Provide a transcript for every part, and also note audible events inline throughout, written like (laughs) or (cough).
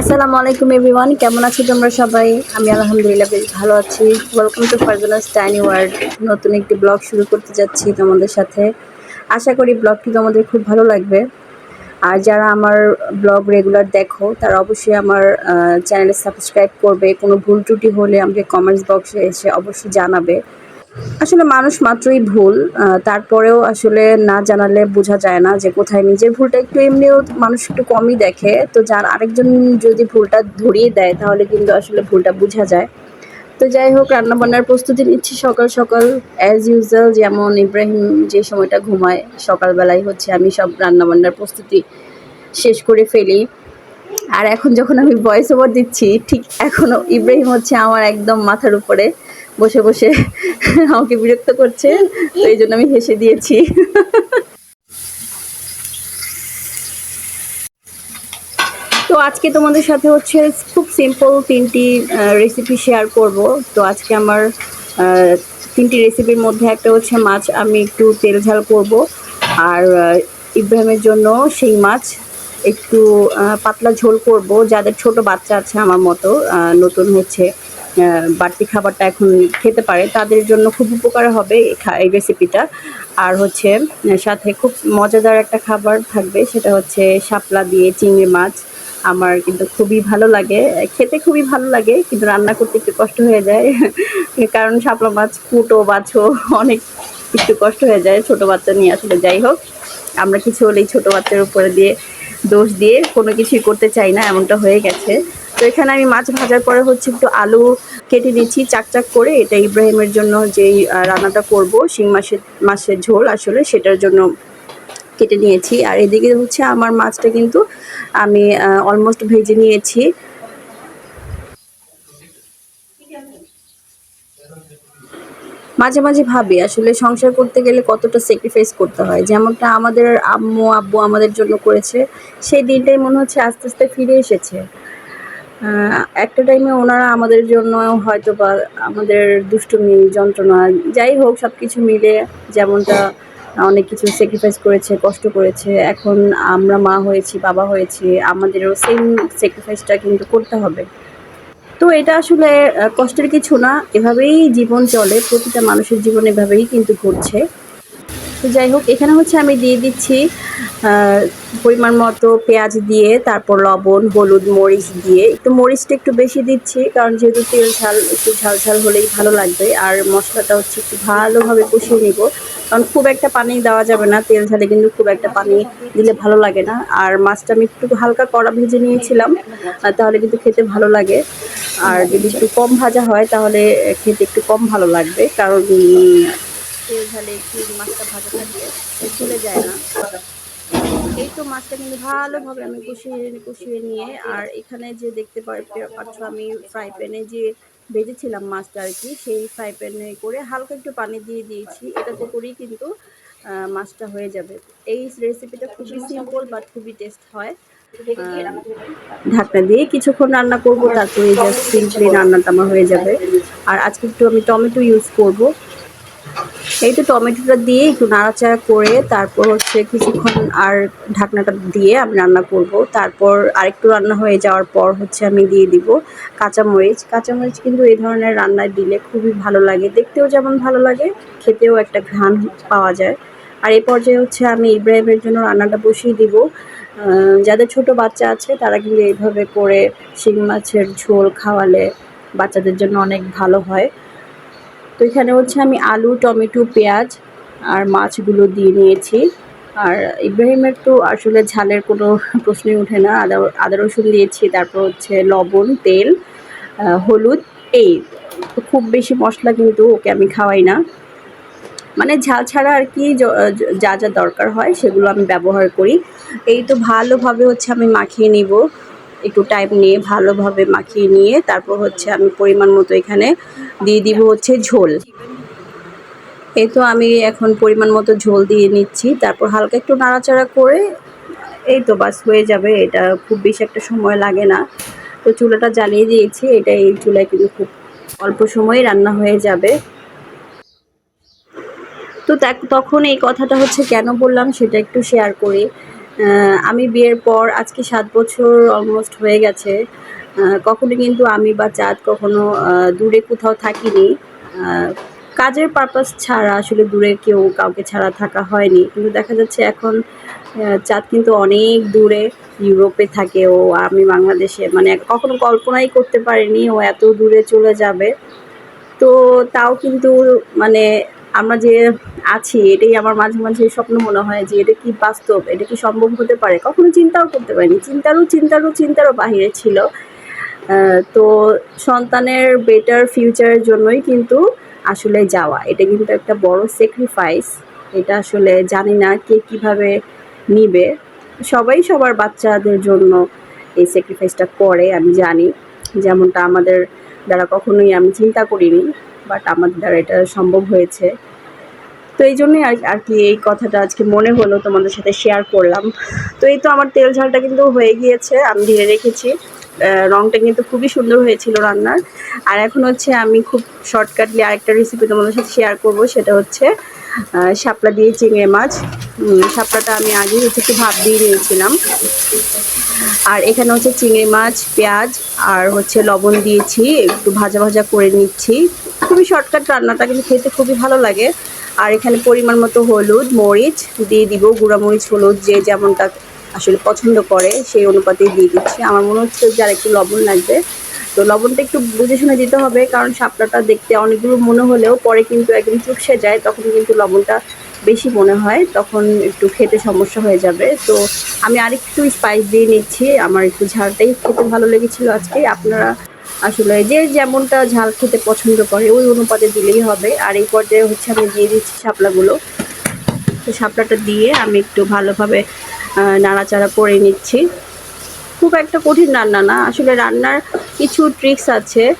আসসালামু আলাইকুম এভরিওয়ান, কেমন আছো তোমরা সবাই? আমি আলহামদুলিল্লাহ বেশ ভালো আছি। Welcome to Farzana's tiny world নতুন একটি ব্লগ শুরু করতে যাচ্ছি তোমাদের সাথে। আশা করি ব্লগটি তোমাদের খুব ভালো লাগবে। আর যারা আমার ব্লগ রেগুলার দেখো, তারা অবশ্যই আমার চ্যানেলে সাবস্ক্রাইব করবে। কোনো ভুল ত্রুটি হলে আমাকে কমেন্টস বক্সে এসে অবশ্যই জানাবে। আসলে মানুষ মাত্রই ভুল তারপরেও আসলে না জানালে বোঝা যায় না যে কোথায় নিজের ভুলটা একটু এমনিও মানুষ একটু কমই দেখে। তো যার আরেকজন যদি ভুলটা ধরিয়ে দেয়, তাহলে কিন্তু আসলে ভুলটা বোঝা যায়। তো যাই হোক, রান্নাবান্নার প্রস্তুতি নিচ্ছি সকাল সকাল অ্যাজ ইউজুয়াল যেমন ইব্রাহিম যে সময়টা ঘুমায় সকালবেলায় হচ্ছে আমি সব রান্নাবান্নার প্রস্তুতি শেষ করে ফেলি। আর এখন যখন আমি ভয়েস ওভার দিচ্ছি, ঠিক এখনও ইব্রাহিম হচ্ছে আমার একদম মাথার উপরে বসে বসে আমাকে বিরক্ত করছে, তো এই জন্য আমি হেসে দিয়েছি। আজকে তোমাদের সাথে হচ্ছে খুব সিম্পল তিনটি রেসিপি শেয়ার করব। তো আজকে আমার তিনটি রেসিপির মধ্যে একটা হচ্ছে মাছ, আমি একটু তেল ঝাল করব। আর ইব্রাহিমের জন্য সেই মাছ একটু পাতলা ঝোল করব। যাদের ছোট বাচ্চা আছে আমার মতো নতুন হচ্ছে বাড়তি খাবারটা এখন খেতে পারে, তাদের জন্য খুব উপকার হবে এই রেসিপিটা আর হচ্ছে, সাথে খুব মজাদার একটা খাবার থাকবে, সেটা হচ্ছে শাপলা দিয়ে চিংড়ি মাছ। আমার কিন্তু খুবই ভালো লাগে। খেতে খুবই ভালো লাগে, কিন্তু রান্না করতে একটু কষ্ট হয়ে যায়। (laughs) কারণ শাপলা মাছ কুটো বাছো, অনেক একটু কষ্ট হয়ে যায়। ছোট বাচ্চা নিয়ে আসলে যাই হোক, আমরা কিছু হলেই ছোট বাচ্চার উপরে দিয়ে দোষ দিয়ে কোনো কিছুই করতে চাই না, এমনটা হয়ে গেছে। তো এখানে আমি মাছ ভাজার পরে হচ্ছে একটু আলু কেটে নিচ্ছি, চাকচাক করে। এটা ইব্রাহিমের জন্য যেই রান্নাটা করব, শিং মাসের, মাছের ঝোল আসলে, সেটার জন্য কেটে নিয়েছি। আর এদিকে হচ্ছে আমার মাছটা কিন্তু আমি অলমোস্ট ভেজে নিয়েছি। মাঝে মাঝে ভাবি, আসলে সংসার করতে গেলে কতটা স্যাক্রিফাইস করতে হয়? যেমনটা আমাদের আম্মু, আব্বু আমাদের জন্য করেছে, সেই দিনটাই মনে হচ্ছে আস্তে আস্তে ফিরে এসেছে। একটা টাইমে ওনারা আমাদের জন্য হয়তো বা আমাদের দুষ্টুমি, যন্ত্রণা, যাই হোক সব কিছু মিলে যেমনটা অনেক কিছু স্যাক্রিফাইস করেছে, কষ্ট করেছে। এখন আমরা মা হয়েছি, বাবা হয়েছি, আমাদেরও সেম স্যাক্রিফাইসটা কিন্তু করতে হবে। তো এটা আসলে কষ্টের কিছু না, এভাবেই জীবন চলে, প্রতিটা মানুষের জীবন এভাবেই কিন্তু ঘটছে। তো যাই হোক, এখানে হচ্ছে আমি দিয়ে দিচ্ছি পরিমাণ মতো পেঁয়াজ দিয়ে, তারপর লবণ, হলুদ, মরিচ দিয়ে। একটু মরিচটা একটু বেশি দিচ্ছি, কারণ যেহেতু তেল ঝাল, একটু ঝাল ঝাল হলেই ভালো লাগবে। আর মশলাটা হচ্ছে একটু ভালোভাবে কষিয়ে নিব। কারণ খুব একটা পানি দেওয়া যাবে না তেল ঝালে কিন্তু খুব একটা পানি দিলে ভালো লাগে না। আর মাছটা আমি একটু হালকা কড়া ভেজে নিয়েছিলাম তাহলে কিন্তু খেতে ভালো লাগে। আর যদি একটু কম ভাজা হয়, তাহলে খেতে একটু কম ভালো লাগবে, কারণ তেল ঝালে একটু মাছটা ভাজা থাকলে চলে যায় না। এই তো মাছটা কিন্তু ভালোভাবে আমি কষিয়ে কষিয়ে নিয়ে, আর এখানে যে দেখতে পাচ্ছ আমি ফ্রাই প্যানে যে ভেজেছিলাম মাছটা আর কি, সেই ফ্রাই প্যানে করে হালকা একটু পানি দিয়ে দিয়েছি। এটাতে করেই কিন্তু মাছটা হয়ে যাবে। এই রেসিপিটা খুবই সিম্পল বাট খুবই টেস্ট হয়। ঢাকনা দিয়ে কিছুক্ষণ রান্না করব, তারপরে জাস্ট সিম্পলি রান্নাটা আমার হয়ে যাবে। আর আজকে একটু আমি টমেটো ইউজ করব। এই তো টমেটোটা দিয়ে একটু নাড়াচাড়া করে তারপর হচ্ছে কিছুক্ষণ আর ঢাকনাটা দিয়ে আমি রান্না করব। তারপর আরেকটু রান্না হয়ে যাওয়ার পর হচ্ছে আমি দিয়ে দিব কাঁচামরিচ। কাঁচামরিচ কিন্তু এই ধরনের রান্নায় দিলে খুবই ভালো লাগে। দেখতেও যেমন ভালো লাগে, খেতেও একটা ঘ্রাণ পাওয়া যায়। আর এই পর্যায়ে হচ্ছে আমি ইব্রাহিমের জন্য রান্নাটা বসিয়ে দিব। যাদের ছোট বাচ্চা আছে, তারা কিন্তু এইভাবে করে শিং মাছের ঝোল খাওয়ালে বাচ্চাদের জন্য অনেক ভালো হয়। তো এখানে হচ্ছে আমি আলু, টমেটো, পেঁয়াজ আর মাছগুলো দিয়ে নিয়েছি। আর ইব্রাহিমের তো আসলে ঝালের কোনো (laughs) প্রশ্নই ওঠে না। আদা আদা রসুন দিয়েছি, তারপর হচ্ছে লবণ, তেল হলুদ, এই খুব বেশি মশলা কিন্তু ওকে আমি খাওয়াই না। মানে ঝাল ছাড়া আর কি যা যা দরকার হয় সেগুলো আমি ব্যবহার করি। এই তো ভালোভাবে হচ্ছে আমি মাখিয়ে নিব। একটু টাইম নিয়ে ভালোভাবে মাখিয়ে নিয়ে তারপর হচ্ছে আমি পরিমাণ মতো এখানে দিয়ে দিব হচ্ছে ঝোল। এই তো আমি এখন পরিমাণ মতো ঝোল দিয়ে নিচ্ছি, তারপর হালকা একটু নাড়াচাড়া করে, এই তো বাস হয়ে যাবে, এটা খুব বেশি একটা সময় লাগে না। তো চুলাটা জ্বালিয়ে দিয়েছি, এটা এই চুলায় কিন্তু খুব অল্প সময়ে রান্না হয়ে যাবে। তো তখন এই কথাটা হচ্ছে কেন বললাম সেটা একটু শেয়ার করি। আমি বিয়ের পর আজকে সাত বছর অলমোস্ট হয়ে গেছে। কখনো কিন্তু আমি বা চাঁদ কখনো দূরে কোথাও থাকিনি। কাজের পারপাস ছাড়া আসলে দূরে কেউ কাউকে ছাড়া থাকা হয়নি। কিন্তু দেখা যাচ্ছে এখন চাঁদ কিন্তু অনেক দূরে ইউরোপে থাকে। ও আমি বাংলাদেশে মানে কখনো কল্পনাই করতে পারিনি ও এত দূরে চলে যাবে। তো তাও কিন্তু মানে আমরা যে আছি, এটাই আমার মাঝে মাঝে স্বপ্ন মনে হয় যে এটা কি বাস্তব, এটা কি সম্ভব হতে পারে? কখনো চিন্তাও করতে পারিনি। চিন্তারও চিন্তারও চিন্তারও বাহিরে ছিল। তো সন্তানের বেটার ফিউচারের জন্যই কিন্তু আসলে যাওয়া। এটা কিন্তু একটা বড় স্যাক্রিফাইস এটা আসলে জানি না কে কীভাবে নিবে। সবাই সবার বাচ্চাদের জন্য এই স্যাক্রিফাইসটা করে, আমি জানি। যেমনটা আমাদের দ্বারা কখনোই আমি চিন্তা করিনি। বাট আমার দ্বারা এটা সম্ভব হয়েছে। তো এই জন্যই আর আর কি এই কথাটা আজকে মনে হলো তোমাদের সাথে শেয়ার করলাম। তো এই তো আমার তেল ঝালটা কিন্তু হয়ে গিয়েছে, আমি ধীরে রেখেছি। রংটা কিন্তু খুবই সুন্দর হয়েছিল রান্নার। আর এখন হচ্ছে আমি খুব শর্টকাটলি আরেকটা রেসিপি তোমাদের সাথে শেয়ার করব, সেটা হচ্ছে শাপলা দিয়ে চিংড়ি মাছ। শাপলাটা আমি আগে হচ্ছে একটু ভাপ দিয়ে নিয়েছিলাম। আর এখানে হচ্ছে চিংড়ি মাছ, পেঁয়াজ আর হচ্ছে লবণ দিয়েছি, একটু ভাজা ভাজা করে নিচ্ছি। খুবই শর্টকাট রান্নাটা কিন্তু খেতে খুবই ভালো লাগে। আর এখানে পরিমাণ মতো হলুদ, মরিচ দিয়ে দিব গুঁড়া মরিচ হলুদ, যে যেমনটা আসলে পছন্দ করে সেই অনুপাতেই দিয়ে দিচ্ছি। আমার মনে হচ্ছে যে আর একটু লবণ লাগবে। তো লবণটা একটু বুঝে শুনে দিতে হবে, কারণ শাপলাটা দেখতে অনেকগুলো মনে হলেও পরে কিন্তু একদম চুপসে যায়, তখন কিন্তু লবণটা বেশি মনে হয়, তখন একটু খেতে সমস্যা হয়ে যাবে। তো আমি আরেকটু স্পাইস দিয়ে নিচ্ছি। আমার একটু ঝালটাই খেতে ভালো লেগেছিল আজকে। আপনারা আসলে যে যেমনটা ঝাল খেতে পছন্দ করে, ওই অনুপাতে দিলেই হবে। আর এই পর্যায়ে হচ্ছে আমি দিয়ে দিচ্ছি শাপলাগুলো। তো শাপলাটা দিয়ে আমি একটু ভালোভাবে নাড়াচাড়া করে নিচ্ছি। খুব একটা কঠিন রান্না না। আসলে রান্নার কিছু ট্রিক্স আছে।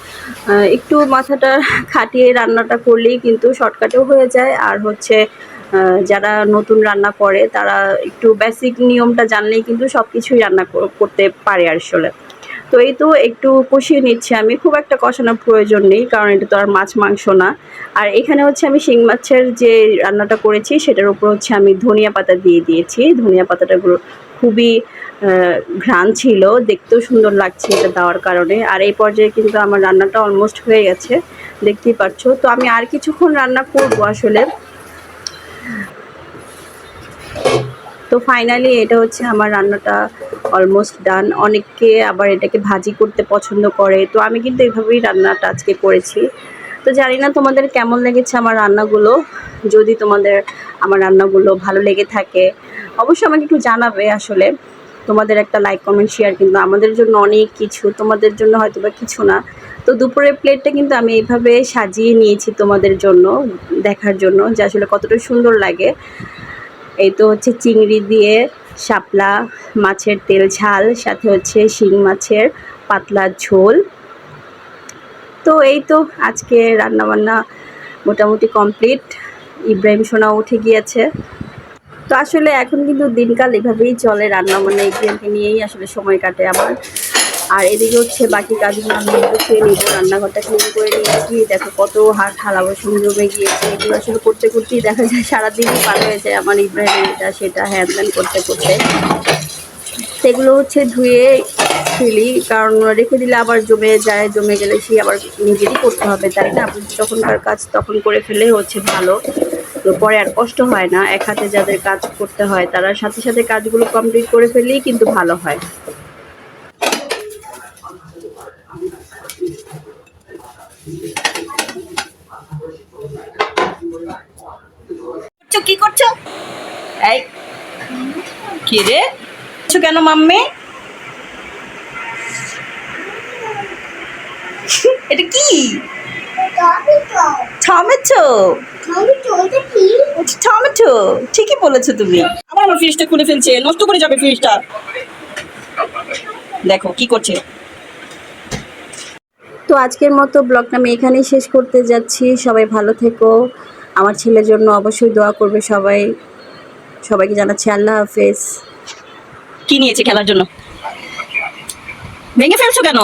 একটু মাথাটা (laughs) খাটিয়ে রান্নাটা করলেই কিন্তু শর্টকাটেও হয়ে যায়। আর হচ্ছে যারা নতুন রান্না করে, তারা একটু বেসিক নিয়মটা জানলেই কিন্তু সব কিছুই রান্না কর- করতে পারে আসলে। তো এই তো একটু কষিয়ে নিচ্ছি আমি। খুব একটা কষানোর প্রয়োজন নেই, কারণ এটা তো আর মাছ মাংস না। আর এখানে হচ্ছে আমি শিং মাছের যে রান্নাটা করেছি, সেটার উপর হচ্ছে আমি ধনিয়া পাতা দিয়ে দিয়েছি। ধনিয়া পাতাটা খুবই ঘ্রাণ ছিল। দেখতেও সুন্দর লাগছে এটা দেওয়ার কারণে। আর এই পর্যায়ে কিন্তু আমার রান্নাটা অলমোস্ট হয়ে গেছে। দেখতেই পাচ্ছ তো আমি আর কিছুক্ষণ রান্না করব আসলে। তো ফাইনালি এটা হচ্ছে আমার রান্নাটা অলমোস্ট ডান অনেকে আবার এটাকে ভাজি করতে পছন্দ করে। তো আমি কিন্তু এভাবেই রান্নাটা আজকে করেছি। তো জানি না তোমাদের কেমন লেগেছে আমার রান্নাগুলো। যদি তোমাদের আমার রান্নাগুলো ভালো লেগে থাকে, অবশ্যই আমাকে একটু জানাবে আসলে। তোমাদের একটা লাইক কমেন্ট শেয়ার কিন্তু আমাদের জন্য অনেক কিছু। তোমাদের জন্য হয়তো বা কিছু না। তো দুপুরের প্লেটটা কিন্তু আমি এইভাবে সাজিয়ে নিয়েছি তোমাদের জন্য, দেখার জন্য যে আসলে কতটা সুন্দর লাগে। এই তো হচ্ছে চিংড়ি দিয়ে শাপলা মাছের তেল ঝাল, সাথে হচ্ছে শিং মাছের পাতলা ঝোল। তো এই তো আজকে রান্নাবান্না মোটামুটি কমপ্লিট। ইব্রাহিম সোনা উঠে গিয়েছে। তো আসলে এখন কিন্তু দিনকাল এভাবেই চলে রান্না বান্না নিয়েই আসলে সময় কাটে আমার। আর এদিকে হচ্ছে বাকি কাজগুলো আমি গুছিয়ে নিব, রান্নাঘরটা ক্লিন করে নিয়েছি। দেখো কত হাত বাসন জমে গিয়েছে। এগুলো আসলে করতে করতেই দেখা যায় সারাদিনই পার হয়ে যায় আমার ইব্রাহিম সেটা হ্যান করতে করতে। সেগুলো হচ্ছে ধুয়ে ফেলি, কারণ রেখে দিলে আবার জমে যায়, জমে গেলে সে আবার নিজেরই করতে হবে, তাই না? যখনকার কাজ তখন করে ফেলে হচ্ছে ভালো। তো পরে আর কষ্ট হয় না, এক হাতে যাদের কাজ করতে হয়, তারা সাথে সাথে কাজগুলো কমপ্লিট করে ফেললেই কিন্তু ভালো হয় করছ কি করছ এই কি রে? করছ কেন মাম্মি? এটা কি? টমেটো। টমেটো ঠিকই বলেছ তুমি। আবার আমার ফ্রিজটা খুলে ফেলছে নষ্ট করে যাবে ফ্রিজটা দেখো কি করছে। তো আজকের মতো ব্লগটা আমি এখানেই শেষ করতে যাচ্ছি। সবাই ভালো থেকো। আমার ছেলের জন্য অবশ্যই দোয়া করবে সবাই। সবাইকে জানাচ্ছি আল্লাহ হাফেজ। কি নিয়েছে খেলার জন্য? ভেঙে ফেলছো কেন?